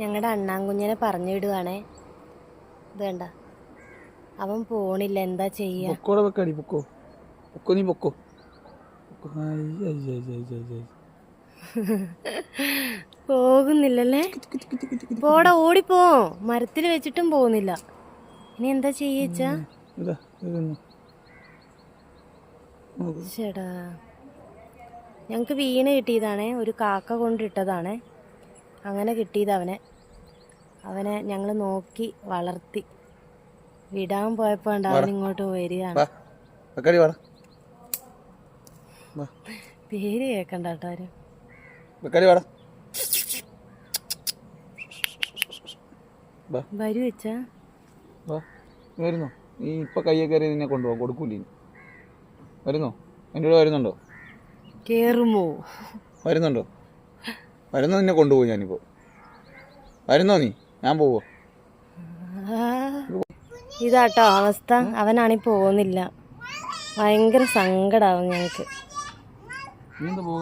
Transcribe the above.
ഞങ്ങളുടെ അണ്ണാൻകുഞ്ഞിനെ പറഞ്ഞു വിടുവാണേ ഇത് വേണ്ട അവൻ പോണില്ല. എന്താ ചെയ്യാ? പൊക്കോടെ വെക്കാടി പൊക്കോ. പൊക്കോ നീ പൊക്കോ. പൊക്കോ. ആയി, ആയി, ആയി, ആയി, ആയി, ആയി. പോകുന്നില്ലല്ലേ? പോടാ ഓടിപ്പോ. മരത്തിൽ വെച്ചിട്ടും പോകുന്നില്ല. ഇനി എന്താ ചെയ്യച്ചാ ചേടാ ഞങ്ങൾക്ക് വീണ് കിട്ടിയതാണേ. ഒരു കാക്ക കൊണ്ടിട്ടതാണേ. അങ്ങനെ കിട്ടിയത് അവനെ. അവനെ ഞങ്ങൾ നോക്കി വളർത്തി. വിടാൻ പോയപ്പോ ഉണ്ട് അവൻ ഇങ്ങോട്ട് വരികയാണ്. പേര് കേക്കണ്ട കേട്ടോ ആരും. വരൂ വെച്ചാ വരുന്നോ? നീ ഇപ്പൊ കയ്യെ കയറി നിന്നെ കൊണ്ടുപോകാം കൊടുക്കൂലേ ഇനി. വരുന്നോ? എന്റെ കൂടെ വരുന്നുണ്ടോ? കേറുമോ? വരുന്നുണ്ടോ? വരുന്നോ നിന്നെ കൊണ്ടുപോകും ഞാനിപ്പോ. വരുന്നോ നീ? ഞാൻ പോവോ? ഇതാട്ടോ അവസ്ഥ. അവനാണീ പോകുന്നില്ല. ഭയങ്കര സങ്കടാവും ഞങ്ങൾക്ക്